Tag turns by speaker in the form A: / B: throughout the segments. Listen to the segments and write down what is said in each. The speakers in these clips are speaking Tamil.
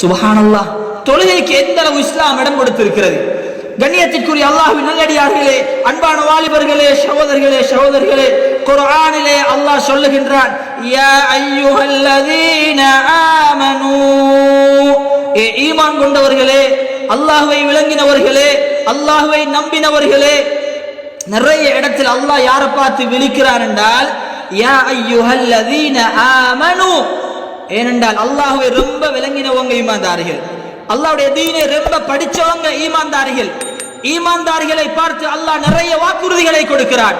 A: சுபஹானல்லா தொழுகைக்கு எந்த அளவு இஸ்லாம் இடம் கொடுத்திருக்கிறது? கண்ணியத்திற்குரிய அல்லாஹ்வின் நல்லடியார்களே அன்பான வாலிபர்களே சகோதரர்களே சகோதரர்களே குர்ஆனிலே அல்லாஹ் சொல்லுகின்றான் யா அய்யுஹல்லதீன ஆமனூ. ஏ ஈமான் கொண்டவர்களே அல்லாஹ்வை விளங்கினவர்களே அல்லாஹ்வை நம்பினவர்களே நிறைய இடத்தில் அல்லாஹ் யாரை பார்த்து விழிக்கிறான் என்றால் யா ஐயுஹல்லதீன ஆமனு. ஏனென்றால் அல்லாஹுவை ரொம்ப விளங்கினவங்க ஈமான்தார்கள். அல்லாவுடைய தீனை ரொம்ப படிச்சவங்க ஈமான்தார்கள். ஈமான்தார்களை பார்த்து அல்லாஹ் நிறைய வாக்குறுதிகளை கொடுக்கிறார்.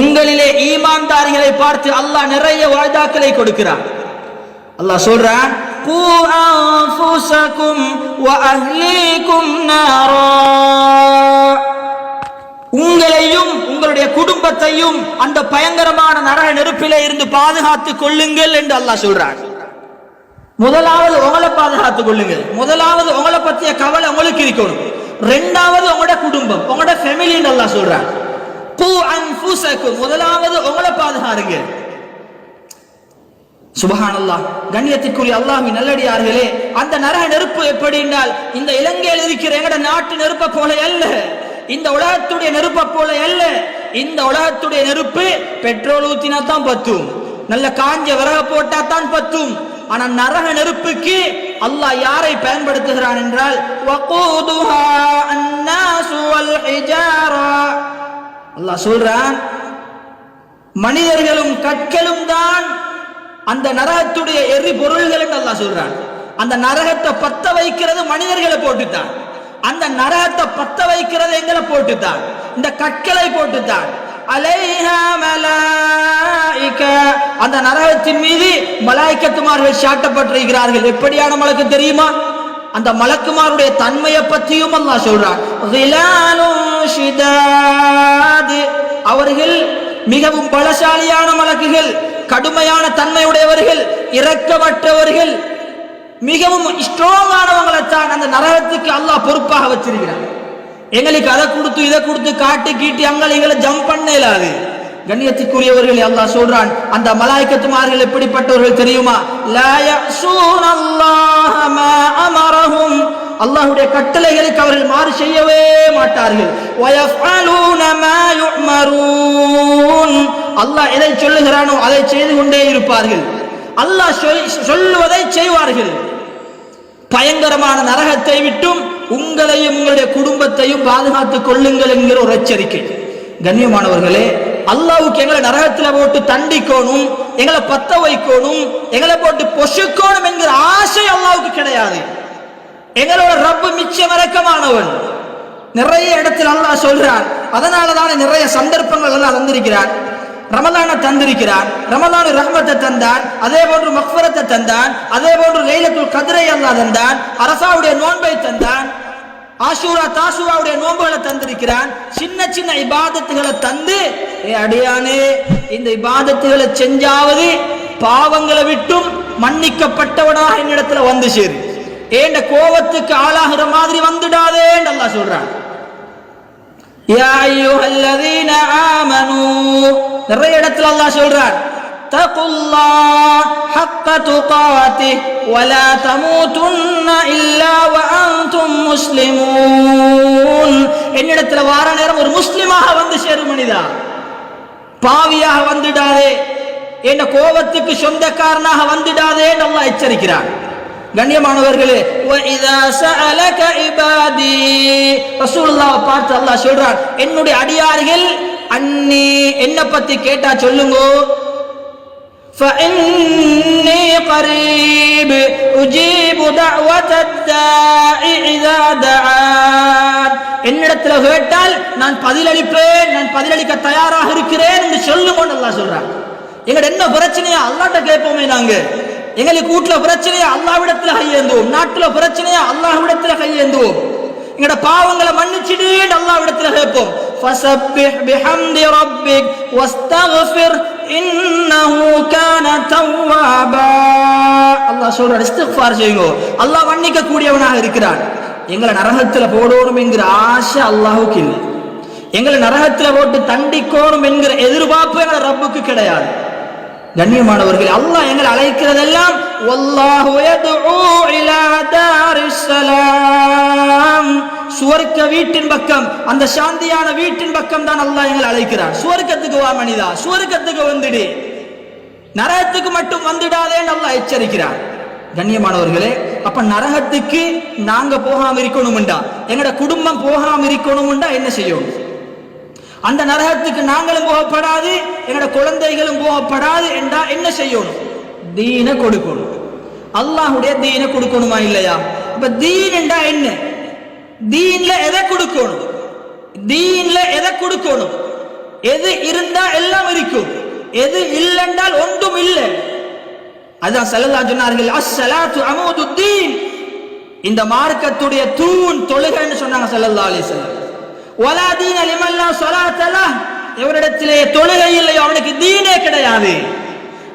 A: உங்களிலே ஈமான்தார்களை பார்த்து அல்லாஹ் நிறைய வாய்தாக்களை கொடுக்கிறார். அல்லாஹ் சொல்றான் உங்களையும் உங்களுடைய குடும்பத்தையும் அந்த பயங்கரமான நரக நெருப்பிலே இருந்து பாதுகாத்துக் கொள்ளுங்கள் என்று அல்லாஹ் சொல்றான். முதலாவது உங்களை பாதுகாத்துக் கொள்ளுங்கள். முதலாவது உங்களை பற்றிய கவலை உங்களுக்கு இருக்கணும். ரெண்டாவது உங்களோட குடும்பம் உங்களோட ஃபேமிலின்னு நல்லா சொல்றாங்க பூ அன்ஃபுஸகும் முதலாவது உங்களை பாதுகாருங்க சுபஹானல்லாஹ். கண்ணியத்திற்குரிய அல்லாஹ்வின் நல்லடியார்களே அந்த நரக நெருப்பு எப்படி என்றால் இந்த இலங்கையில் இருக்கிற எங்கட நாட்டு நெருப்பை போல அல்ல. இந்த உலகத்துடைய நெருப்பை போல அல்ல. இந்த உலகத்துடைய நெருப்பு பெட்ரோல் ஊத்தினா தான் பத்தும். நல்ல காஞ்ச விறக போட்டா தான் பத்தும். ஆனா நரக நெருப்புக்கு அல்லாஹ் யாரை பயன்படுத்துகிறான் என்றால் வகூதுஹா அன்னாசு வல் ஹிஜாரா. அல்லாஹ் சொல்றான் மனிதர்களும் கற்களும் தான் அந்த நரகத்துடைய எரி பொருள்கள் என்று அல்லாஹ் சொல்றான். அந்த நரகத்தை பத்த வைக்கிறது மனிதர்களை போட்டுத்தான். அந்த நரகத்தை பத்த வைக்கிறது எங்களை போட்டுத்தான். இந்த கற்களை போட்டுத்தான். அலைஹா அந்த நரகத்தின் மீது மலாய்க்கத்துமார்கள் சாட்டப்பட்டிருக்கிறார்கள். எப்படியான மலக்கு தெரியுமா? அந்த மலக்குமாருடைய தன்மையை பற்றியும் அல்லா சொல்றான். அவர்கள் மிகவும் பலசாலியான மலக்குகள் கடுமையான தன்மையுடையவர்கள் இரக்கமற்றவர்கள் மிகவும் ஸ்ட்ராங்கானவங்களை தான் அந்த நரகத்துக்கு அல்லாஹ் பொறுப்பாக வச்சிருக்கிறான். எங்களுக்கு அதை கொடுத்து இதை கொடுத்து காட்டி கீட்டி அங்கே எங்களை ஜம்ப் பண்ண இயலாது கண்ணியத்துக்குரியவர்கள் அல்லாஹ் சொல்றான் அந்த மலாய்க்கத்துமார்கள் எப்படிப்பட்டவர்கள் தெரியுமா? லா அமரஹும். அல்லாஹுடைய கட்டளைகளுக்கு அவர்கள் மாறு செய்யவே மாட்டார்கள். அல்லாஹ் எதை சொல்லுகிறானோ அதை செய்து கொண்டே இருப்பார்கள். அல்லாஹ் சொல்லுவதை செய்வார்கள். பயங்கரமான நரகத்தை விட்டும் உங்களையும் உங்களுடைய குடும்பத்தையும் பாதுகாத்துக் கொள்ளுங்கள் என்கிற ஒரு எச்சரிக்கை. கண்ணியமானவர்களே அல்லாவுக்கு எங்களை நரகத்துல போட்டு தண்டிக்கணும் எங்களை பத்த வைக்கணும் எங்களை போட்டு பொசுக்கணும் என்கிற ஆசை அல்லாவுக்கு கிடையாது. எங்களோட ரப்பு மிச்சம் இறக்கமானவன். நிறைய இடத்தில் அல்லாஹ் சொல்றான் அதனால தானே நிறைய சந்தர்ப்பங்கள் எல்லாம் தந்திருக்கிறான் ரமதான தந்திருக்கிறான். ரமதான ரஹ்மத்தை தந்தான். அதே போன்று மக்ஃபரத்தை தந்தான். அதே போன்று லைலத்துல் கதிரை அல்லா தந்தான். அரசாவுடைய நோன்பை தந்தான். ஆஷூரா தாசூராவுடைய நோன்புகளை தந்திருக்கிறான். சின்ன சின்ன இபாதத்துகளை தந்து ஏ அடியானே இந்த இபாதத்துகளை செஞ்சாவது பாவங்களை விட்டும் மன்னிக்கப்பட்டவனாக என்னிடத்துல வந்து சேரு. ஏண்ட கோபத்துக்கு ஆளாகிற மாதிரி வந்துடாதேன்னு அல்லா சொல்றான். நிறைய இடத்துல அல்லா சொல்றான் என்னிடத்துல வார நேரம் ஒரு முஸ்லிமாக வந்து சேரும் மனிதா பாவியாக வந்துடாதே என்ற கோபத்துக்கு சொந்தக்காரனாக வந்துடாதே நல்லா எச்சரிக்கிறான் கண்ணியமானவர்களே وَإِذَا سَأَلَكَ عِبَادِي ரசூலுல்லாஹ்வை பார்த்து அல்லாஹ் சொல்றான் என்னுடைய அடியார்கள் அன்னி என்ன பத்தி கேட்டா சொல்லுங்க فإني قريب أجيب دعوة الداع إذا دعان என்னிடத்துல கேட்டால் நான் பதிலளிப்பேன் நான் பதிலளிக்க தயாராக இருக்கிறேன் என்று சொல்லுங்க அல்லாஹ் சொல்றான் எங்கட என்ன பிரச்சனையா அல்லாட்ட கேட்போமே நாங்க எங்களுக்கு வீட்டுல பிரச்சனையா அல்லாவிடத்துல கையேந்துவோம். நாட்டுல பிரச்சனையா அல்லாஹ்விடத்துல கையேந்துவோம். எங்கட பாவங்களை மன்னிச்சிடு அல்லாஹ்விடத்துல கேட்போம். ஃபஸப்பிஹ் பிஹம்தி ரப்பிக் வஸ்தக்ஃபிர் இன்னஹு கான தவ்வாபா அல்லாஹ் சொல்றார் இஸ்திக்ஃபார் செய்யுங்க. அல்லாஹ் மன்னிக்க கூடியவனாக இருக்கிறான். எங்களை நரகத்துல போடணும் என்கிற ஆசை அல்லாஹுக்கு இல்லை. எங்களை நரகத்துல போட்டு தண்டிக்கோணும் என்கிற எதிர்பார்ப்பு எங்களை ரப்புக்கு கிடையாது. கண்ணியமானவர்கள் அல்லாஹ் எங்களை அழைக்கிறதெல்லாம் வல்லாஹு யதுஉ இலா தாரிஸ் ஸலாம் சுவர்க்க வீட்டின் பக்கம் அந்த சாந்தியான வீட்டின் பக்கம் தான் அல்லாஹ் எங்களை அழைக்கிறார். சுவர்க்கத்துக்கு வா மனிதா சுவர்க்கத்துக்கு வந்துடு. நரகத்துக்கு மட்டும் வந்துடாதேன்னு அல்லாஹ் எச்சரிக்கிறார். கண்ணியமானவர்களே அப்ப நரகத்துக்கு நாங்க போகாம இருக்கணும்டா எங்களோட குடும்பம் போகாம இருக்கணும்டா என்ன செய்யணும் அந்த நரகத்துக்கு நாங்களும் போகப்படாது எங்களோட குழந்தைகளும் போகப்படாது என்றா என்ன செய்யணும்? தீன கொடுக்கணும். அல்லாஹுடைய தீன கொடுக்கணுமா இல்லையா? இப்ப தீன் என்றா என்ன? தீன்ல எதை கொடுக்கணும்? தீன்ல எதை கொடுக்கணும்? எது இருந்தா எல்லாம் இருக்கும். எது இல்லைன்றால் ஒன்றும் இல்லை. அதான் செல்லல்லா சொன்னார்கள் அஸ்ஸலாத்து அமூது தீன். இந்த மார்க்கத்துடைய தூண் தொழுகைன்னு சொன்னாங்க செல்லல்லா அலைஹி ஒலா தீன லிமல்லா ஸலாத்தலா எவரிடத்திலே தொழுகை இல்லையோ அவனுக்கு தீனே கிடையாது.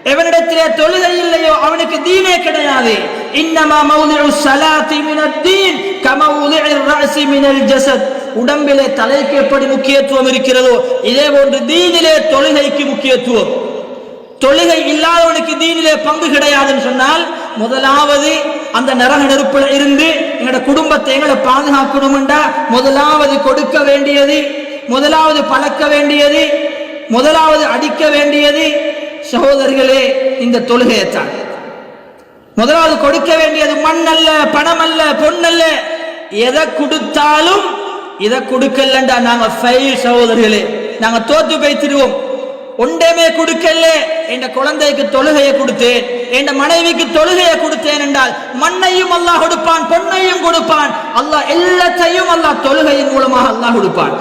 A: எவனிடத்திலே தொழுகை இல்லையோ அவனுக்கு தீனே கிடையாது. இன்னமா மௌதிஉ சலாத்தி மினத் தீன் கமௌதிஉ ரஅசி மினல் ஜசத். உடம்பிலே தலைக்கு எப்படி முக்கியத்துவம் இருக்கிறதோ இதே போன்று தீனிலே தொழுகைக்கு முக்கியத்துவம். தொழுகை இல்லாதவனுக்கு தீனிலே பங்கு கிடையாதுன்னு சொன்னால் முதலாவது அந்த நரக நெருப்பில் இருந்து எங்களோட குடும்பத்தை எங்களை பாதுகாக்கணும்டா? முதலாவது கொடுக்க வேண்டியது முதலாவது பழக்க வேண்டியது முதலாவது அடிக்க வேண்டியது. சகோதரர்களே இந்த தொழுகையைத்தான். முதலாவது கொடுக்க வேண்டியது மண் அல்ல பணம் அல்ல பொன்னல்ல எதை கொடுத்தாலும் இதை கொடுக்கலண்டா நாங்க ஃபெயில் சகோதரர்களே. நாங்க தோத்து போய்த்திருவோம் ஒன்றேமே கொடுக்கல என் குழந்தைக்கு தொழுகையை கொடுத்தேன். என் மனைவிக்கு தொழுகையை கொடுத்தேன் என்றால் மண்ணையும் அல்லாஹ் கொடுப்பான் பொன்னையும் கொடுப்பான். அல்லாஹ் எல்லாத்தையும் அல்லாஹ் தொழுகையின் மூலமாக அல்லாஹ் கொடுப்பான்.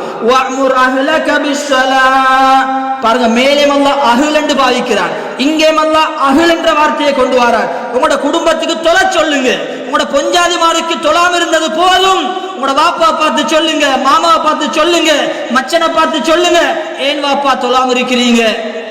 A: பாருங்க மேலே மல்ல அஹ்ல் என்று பாவிக்கிறான். இங்கே மல்ல அஹ்ல் என்ற வார்த்தையை கொண்டு வரார் உங்களோட குடும்பத்துக்கு தொலை சொல்லுங்க. உங்களோட பொஞ்சாதிமாருக்கு தொழாம இருந்தது போதும். உங்களோட வாப்பா பார்த்து சொல்லுங்க. மாமாவை பார்த்து சொல்லுங்க. மச்சனை பார்த்து சொல்லுங்க. ஏன் வாப்பா தொழாம இருக்கிறீங்க?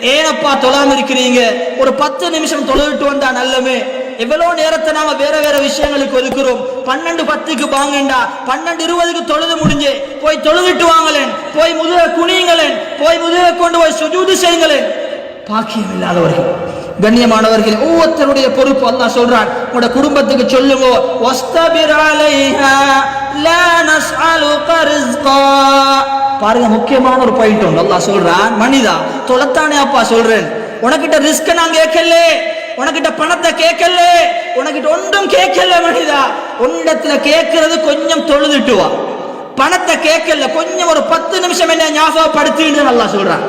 A: ஏனப்பா தொழாம இருக்கிறீங்க? ஒரு பத்து நிமிஷம் தொழுவிட்டு வந்தா நல்லமே. எவ்வளவு நேரத்தை நாம வேற வேற விஷயங்களுக்கு ஒதுக்குறோம்? பன்னெண்டு பத்துக்கு வாங்கண்டா. பன்னெண்டு இருபதுக்கு தொழுது முடிஞ்சு. போய் தொழுதுட்டு வாங்கலேன் போய் முதுக குனியுங்களேன். போய் முதுக கொண்டு போய் சுஜூது செய்யுங்களேன். பாக்கியம் இல்லாதவர்கள் கண்ணியமானவர்கள் ஒவ்வொருத்தருடைய பொறுப்பு அல்லா சொல்றான். உங்களோட குடும்பத்துக்கு சொல்லுங்க. ரிஸ்கா. பாருங்க முக்கியமான ஒரு பாயிண்ட் ஒன்று அல்லா சொல்றான் மனிதா தொலைத்தானே அப்பா சொல்றேன். உனக்கிட்ட ரிஸ்க் நான் கேட்கல. உனக்கிட்ட பணத்தை கேட்கல உனக்கிட்ட ஒன்றும் கேட்கல மனிதா உன்னிடத்துல கேட்கறது கொஞ்சம் தொழுதுட்டு வா பணத்தை கேட்கல கொஞ்சம் ஒரு பத்து நிமிஷம் என்ன ஞாபகப்படுத்தின்னு அல்லாஹ் சொல்றான்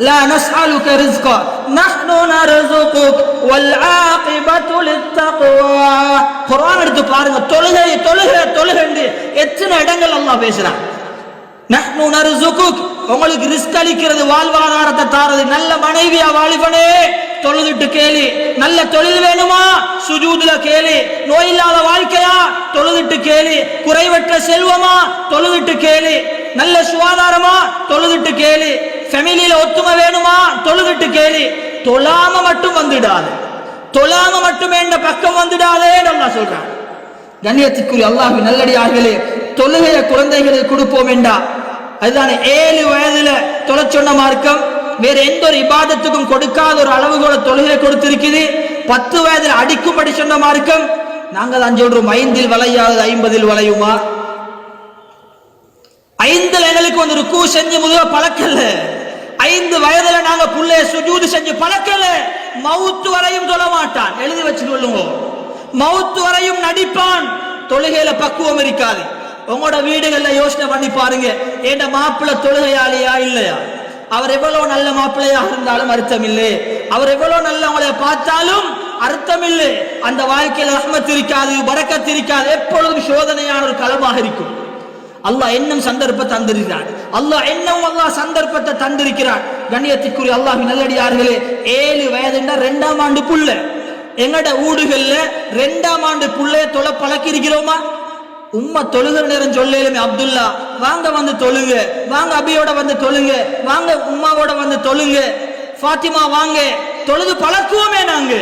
A: لا نسألك رزقا نحن نرزقك والعاقبة للتقوى குர்ஆன் எடுத்து பாருங்க தொழுகை தொழுகை தொழுகை எத்தனை இடங்கள் அல்லாஹ் பேசுறான் நஹ்னு நர்சுகுக் உங்களுக்கு ரிஸ்க் அளிக்கிறது வாழ்வாதாரத்தை தாரது நல்ல மனைவியா வாலிபனே தொழுதுட்டு கேளு. நல்ல தொழில் வேணுமா? சுஜூதுல கேளு. நோய் இல்லாத வாழ்க்கையா? தொழுதுட்டு கேளு. குறைவற்ற செல்வமா? தொழுதுட்டு கேளு. நல்ல சுகாதாரமா? தொழுதுட்டு கேளு. ஃபேமிலியில ஒத்துமை வேணுமா? தொழுதுட்டு கேளு. தொழாம மட்டும் வந்துடாது. தொழாம மட்டுமே இந்த பக்கம் வந்துடாதே நல்லா சொல்றான். கண்ணியத்துக்குரிய அல்லாஹ் நல்லடியார்களே தொழுகைய குழந்தைகளுக்கு கொடுப்போம் என்றா. அதுதானே ஏழு வயதுல தொலை சொன்ன மார்க்கம். வேற எந்த ஒரு இபாதத்துக்கும் கொடுக்காத ஒரு அளவுகோல தொழுகை கொடுத்திருக்குது. பத்து வயதில் அடிக்கும்படி சொன்ன மார்க்கம் நாங்கள் அஞ்சு சொல்றோம் ஐந்தில் வளையாதது ஐம்பதில் வளையுமா? ஐந்து எங்களுக்கு வந்து ருக்கு செஞ்சு முதுக பழக்கல ஐந்து வயதுல நாங்க புள்ளைய சுஜூது செஞ்சு பழக்கல மவுத்து வரையும் சொல்ல மாட்டான். எழுதி வச்சு கொள்ளுங்க. மவுத்து வரையும் நடிப்பான். தொழுகையில பக்குவம் இருக்காது. உங்களோட வீடுகள்ல யோசனை பண்ணி பாருங்க. ஏண்ட மாப்பிள்ள தொழுகையாளியா இல்லையா? அவர் எவ்வளவு நல்ல மாப்பிள்ளையா இருந்தாலும் அர்த்தம் இல்லை அவர் எவ்வளவு நல்ல அவங்களை பார்த்தாலும் அர்த்தம் இல்லை அந்த வாழ்க்கையில ரஹ்மத் இருக்காது பரக்கத் இருக்காது எப்பொழுதும் சோதனையான ஒரு களமாக இருக்கும். அல்லாஹ் என்னும் சந்தர்ப்பத்தை தந்திருக்கிறான் அல்லாஹ் என்னும் அல்லாஹ் சந்தர்ப்பத்தை தந்திருக்கிறான் கண்ணியத்துக்குரிய அல்லாஹ் நல்லடியார்களே ஏழு வயதுண்டா ரெண்டாம் ஆண்டு புள்ள. எங்கட ஊடுகள்ல ரெண்டாம் ஆண்டு புள்ளைய தொலை பழக்கி இருக்கிறோமா உம்மா தொழுகிற நேரம் சொல்லலுமே அப்துல்லா வாங்க வந்து தொழுங்க வாங்க அபியோட வந்து தொழுங்க வாங்க உம்மாவோட வந்து தொழுங்க ஃபாத்திமா வாங்க. தொழுது பழக்குவோமே நாங்க.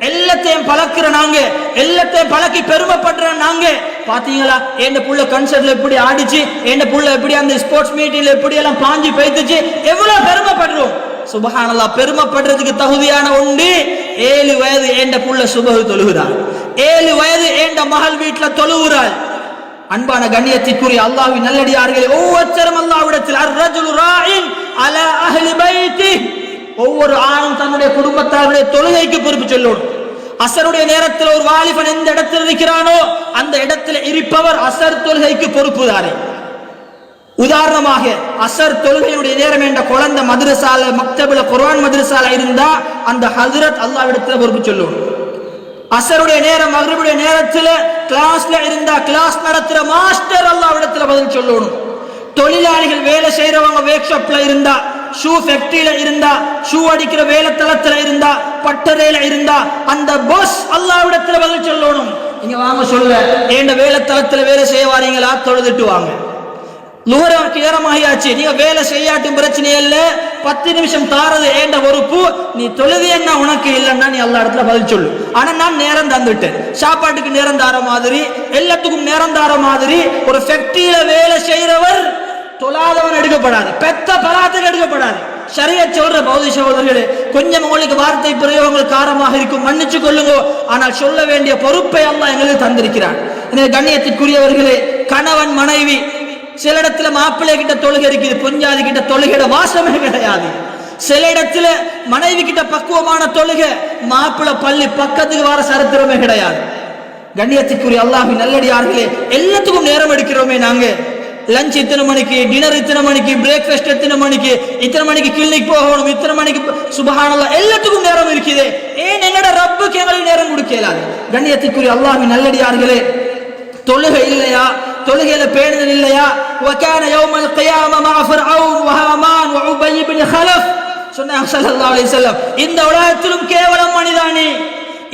A: எல்லாத்தையும் பழக்கிற நாங்க. எல்லாத்தையும் பழக்கி பெருமைப்படுற நாங்க. பாத்தீங்களா? என் புள்ள கன்சர்ட்ல எப்படி ஆடிச்சு என் புள்ள எப்படி அந்த ஸ்போர்ட்ஸ் மீட்டிங்ல எப்படி எல்லாம் பாஞ்சு பெய்த்துச்சு எவ்வளவு பெருமைப்படுறோம். சுபஹானல்லா பெருமைப்படுறதுக்கு தகுதியான உண்டு. ஏழு வயது ஏண்ட புள்ள சுபகு தொழுகிறாள். ஏழு வயது ஏண்ட மகள் வீட்டுல தொழுகிறாள். அன்பான கண்ணியத்திற்குரிய அல்லாஹ்வின் நல்லடியார்களே ஒவ்வொருத்தரும் அல்லாவிடத்தில் அர்ரஜுலு ராயின் அல அஹ்லி பைத்தி. ஒவ்வொரு ஆணும் தன்னுடைய குடும்பத்தாருடைய தொழுகைக்கு பொறுப்பு சொல்லணும். அசருடைய நேரத்தில் ஒரு வாலிபன் எந்த இடத்தில் இருக்கிறானோ அந்த இடத்தில் இருப்பவர் அசர் தொழுகைக்கு பொறுப்புதாரே. உதாரணமாக அசர் தொழுகையுடைய நேரம் என்ற குழந்தை மதுரசால மக்தபில குர்ஆன் மதுரசால இருந்தா அந்த ஹசரத் அல்லாவிடத்தில் பொறுப்பு சொல்லணும். அசருடைய நேரம் மகரிபுடைய நேரத்துல கிளாஸ்ல இருந்தா கிளாஸ் நடத்துற மாஸ்டர் அல்லாஹ்விடத்துல பதில் சொல்லணும். தொழிலாளிகள் வேலை செய்யறவங்க ஒர்க் ஷாப்ல இருந்தா ஷூ ஃபேக்டரியில இருந்தா ஷூ அடிக்கிற வேலை தளத்துல இருந்தா பட்டறையில இருந்தா அந்த பாஸ் அல்லாஹ்விடத்துல பதில் சொல்லணும். நீங்க வாங்க சொல்ல. ஏண்ட வேலை தளத்துல வேலை செய்ய வாரீங்களா? தொழுதுட்டு வாங்க. நூறாக்கு நேரமாகியாச்சு. நீங்க வேலை செய்யாட்டும் பிரச்சனை இல்ல. பத்து நிமிஷம் தாரது ஏண்ட பொறுப்பு? நீ தொழுதியன்னா உனக்கு இல்லைன்னா நீ எல்லா இடத்துல பதில் சொல்லு. ஆனா நான் நேரம் தந்துட்டேன். சாப்பாட்டுக்கு நேரம் தார மாதிரி எல்லாத்துக்கும் நேரம் தார மாதிரி ஒரு ஃபேக்டரியில வேலை செய்யறவர் தொழாதவன் எடுக்கப்படாது. பெத்த பலாத்துக்கு எடுக்கப்படாது. சரிய சொல்ற பௌதி சகோதரர்களே கொஞ்சம் உங்களுக்கு வார்த்தை பிரயோகங்கள் காரமாக இருக்கும். மன்னிச்சு கொள்ளுங்க. ஆனால் சொல்ல வேண்டிய பொறுப்பை அம்மா எங்களுக்கு தந்திருக்கிறான். எனவே கண்ணியத்திற்குரியவர்களே கணவன் மனைவி சில இடத்துல மாப்பிள்ளை கிட்ட தொழுகை இருக்குது பொஞ்சாதி கிட்ட தொழுகையோட வாசமே கிடையாது. சில இடத்துல மனைவி கிட்ட பக்குவமான தொழுகை மாப்பிள்ளை பள்ளி பக்கத்துக்கு வர சரித்திரமே கிடையாது. கண்ணியத்துக்குரிய அல்லாஹி நல்லடியார்களே எல்லாத்துக்கும் நேரம் எடுக்கிறோமே நாங்க. லஞ்ச் இத்தனை மணிக்கு டின்னர் இத்தனை மணிக்கு பிரேக்ஃபாஸ்ட் எத்தனை மணிக்கு இத்தனை மணிக்கு கிளினிக் போகணும் இத்தனை மணிக்கு சுபஹானல்லா எல்லாத்துக்கும் நேரம் இருக்குது. ஏன் என்னோட ரப்புக்கு எங்களுக்கு நேரம் கொடுக்கலாது? கண்ணியத்துக்குரிய அல்லாஹி நல்லடியார்களே தொழுகை இல்லையா? தொழுகையில பேணுதல் இல்லையா وكان يوم القيامه مع فرعون وهامان وعبي بن خلف சொன்னாங்க ஸல்லல்லாஹு அலைஹி வஸல்லம் இந்த உலகத்திலும் கேவலம் மனிதானே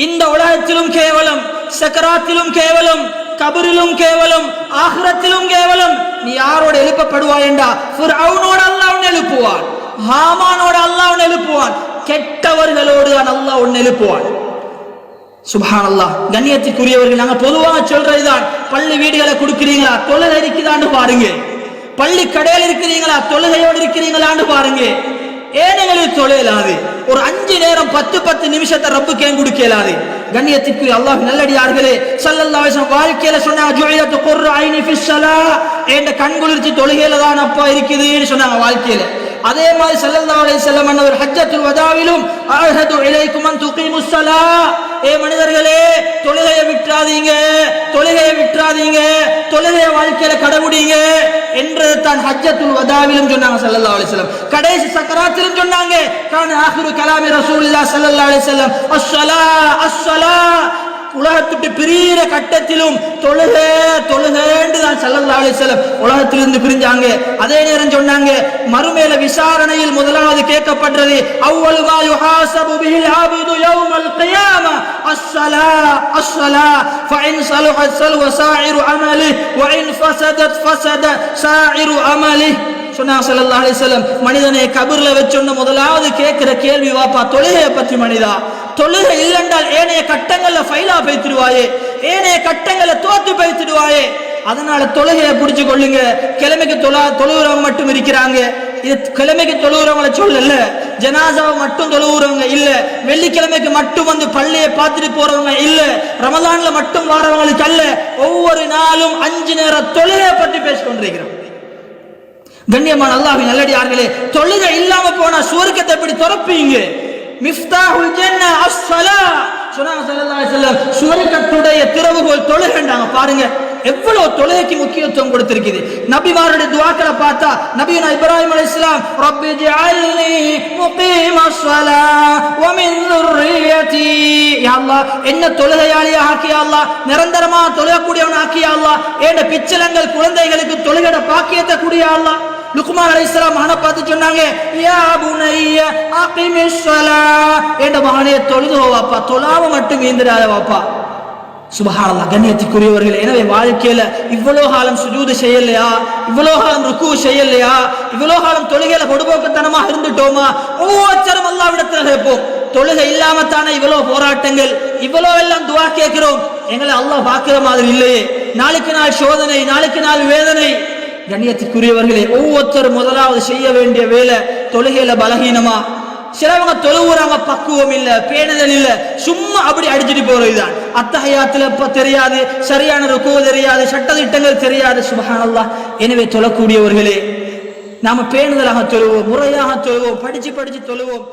A: இந்த உலகத்திலும் கேவலம் சக்கராத்திலும் கேவலம் கபரிலும் கேவலம் ஆஹ்ரத்திலும் கேவலம் நீ யாரோட எழுப்பப்படுவாய் என்றா ஃபிர்அவுனோட அல்லாஹ் உன்னை எழுப்புவான் ஹாமானோட அல்லாஹ் உன்னை எழுப்புவான் கெட்டவர்களோடு தான் அல்லாஹ் உன்னை எழுப்புவான் சுபஹானல்லாஹ். கண்ணியத்திற்குரியவர்கள் நாங்க பொதுவாக சொல்றதுதான் பள்ளி வீடுகளை கொடுக்கிறீங்களா? தொழுகை இருக்குதான்னு பாருங்க. பள்ளி கடையில் இருக்கிறீங்களா? தொழுகையோடு இருக்கிறீங்களான்னு பாருங்க. ஏன் எங்களுக்கு தொழிலாது ஒரு அஞ்சு நேரம் பத்து பத்து நிமிஷத்தை ரப்புக்கு ஏன் கொடுக்கலாது? கண்ணியத்திற்கு அல்லாஹ் நல்லடியார்களே ஸல்லல்லாஹு வாழ்க்கையில சொன்னாங்க ஜுஇலத்து குர்ரு ஐனி ஃபிஸ் ஸலா. என்ற கண்குளிர்ச்சி தொழுகையில தான் அப்பா இருக்குதுன்னு சொன்னாங்க வாழ்க்கையில. அதே மாதிரி செல்லல்லா அலை செல்லம் அன்னவர் ஹஜ்ஜத்துல் வதாவிலும் அஹது இலைக்கும் அன் துகீமுஸ் ஸலா. ஏ மனிதர்களே தொழுகையை விட்டுறாதீங்க தொழுகையை விட்டுறாதீங்க தொழுகையை வாழ்க்கையில கடவுடிங்க என்று தான் ஹஜ்ஜத்துல் வதாவிலும் சொன்னாங்க ஸல்லல்லாஹு அலைஹி செல்லம் கடைசி சக்கராத்திலும் சொன்னாங்க கான ஆகிரு கலாமி ரசூலுல்லாஹ் ஸல்லல்லாஹு அலைஹி செல்லம் அஸ்ஸலா அஸ்ஸலா உலகத்துட்டு பிரியிற கட்டத்திலும் தொழுக தொழுகேண்டு தான் ஸல்லல்லாஹு அலைஹி வஸல்லம் உலகத்திலிருந்து பிரிஞ்சாங்க. அதே நேரம் சொன்னாங்க மறுமேல விசாரணையில் முதலாவது கேட்கப்பட்டது அவ்வளவு மா யுஹாசபு பிஹில் ஆபிது யௌமல் கியாமா? அஸ்ஸலா அஸ்ஸலா ஃபைன் ஸலஹத் சலுஹ சாயிரு அமலி வஇன் ஃபசதத் ஃபசத சாயிரு அமலி. சொன்னாங்க ஸல்லல்லாஹு அலைஹி மனிதனை கபர்ல வச்சோன்னு முதலாவது கேட்கிற கேள்வி வாப்பா தொழுகையை பற்றி மனிதா? தொழுகை இல்லைன்றால் ஏனைய கட்டங்கள்ல ஃபைலா பைத்திடுவாயே ஏனைய கட்டங்கள்ல தோத்து பைத்திடுவாயே. அதனால தொழுகையை பிடிச்சு கொள்ளுங்க. கிழமைக்கு தொழா தொழுகிறவங்க மட்டும் இருக்கிறாங்க. இது கிழமைக்கு தொழுகிறவங்களை சொல்லல. ஜனாசாவை மட்டும் தொழுகிறவங்க இல்ல. வெள்ளிக்கிழமைக்கு மட்டும் வந்து பள்ளியை பார்த்துட்டு போறவங்க இல்ல. ரமதான்ல மட்டும் வாரவங்களுக்கு அல்ல. ஒவ்வொரு நாளும் அஞ்சு நேரம் தொழுகையை பற்றி பேசிக்கொண்டிருக்கிறோம். கண்ணியமான அல்லாஹ்வின் நல்லடியார்களே தொழுகை இல்லாம போனா சுவர்க்கத்தை எப்படி திறப்பீங்க மிஃப்தாஹுல் ஜன்னா அஸ்ஸலா சொன்னாங்க ஸல்லல்லாஹு அலைஹி வஸல்லம் சுவர்க்கத்துடைய திறவுகோல் தொழுகைன்றாங்க பாருங்க எவ்வளவு தொழுகைக்கு முக்கியத்துவம் கொடுத்திருக்குது நபிமாருடைய துஆக்களை பார்த்தா நபியுனா இப்ராஹிம் அலைஹிஸ்ஸலாம் ரப்பி ஜஅல்னி முகீமஸ் ஸலா வ மின் ذُرِّيَّتِي யா அல்லாஹ் என்ன தொழுகையாளியா ஆக்கிய அல்லாஹ் நிரந்தரமா தொழக்கூடியவன் ஆக்கிய அல்லாஹ் ஏண்ட பிச்சலங்கள் குழந்தைகளுக்கு தொழுகட பாக்கியத்தை கூடிய அல்லாஹ் லுக்மான் அலைஹிஸ்ஸலாம் மகனை பார்த்து சொன்னாங்க யா புனைய அகிமிஸ் என்ற மகனே தொழுது வாப்பா தொழாம மட்டும் ஈந்திராத வாப்பா. சுபஹானல்லாஹ் கண்ணியத்துக்குரியவர்கள் எனவே வாழ்க்கையில இவ்வளோ காலம் சுஜூது செய்யலையா? இவ்வளோ காலம் ருக்கு செய்யலையா? இவ்வளோ காலம் தொழுகையில பொடுபோக்குத்தனமாக இருந்துட்டோமா? ஒவ்வொருத்தரும் அல்லாவிடத்துல கேட்போம் தொழுகை இல்லாம தானே இவ்வளோ போராட்டங்கள்? இவ்வளோ எல்லாம் துவா கேட்கிறோம். எங்களை அல்லாஹ் பார்க்கிற மாதிரி இல்லையே. நாளுக்கு நாள் சோதனை நாளுக்கு நாள் வேதனை. கண்ணியத்துக்குரியவர்களே ஒவ்வொருத்தரும் முதலாவது செய்ய வேண்டிய வேலை தொழுகையில பலகீனமா? சிலவங்க தொழுவுறாங்க பக்குவம் இல்ல பேணுதல் இல்ல சும்மா அப்படி அடிச்சுட்டு போறதுதான். அத்தகையாத்துல இப்ப தெரியாது சரியான ருக்குவ தெரியாது சட்டதிட்டங்கள் தெரியாது சுபகானல்லா எனவே தொழக்கூடியவர்களே நாம பேணுதலாக தொழுவோம் முறையாக தொழுவோம் படிச்சு படிச்சு தொழுவோம்.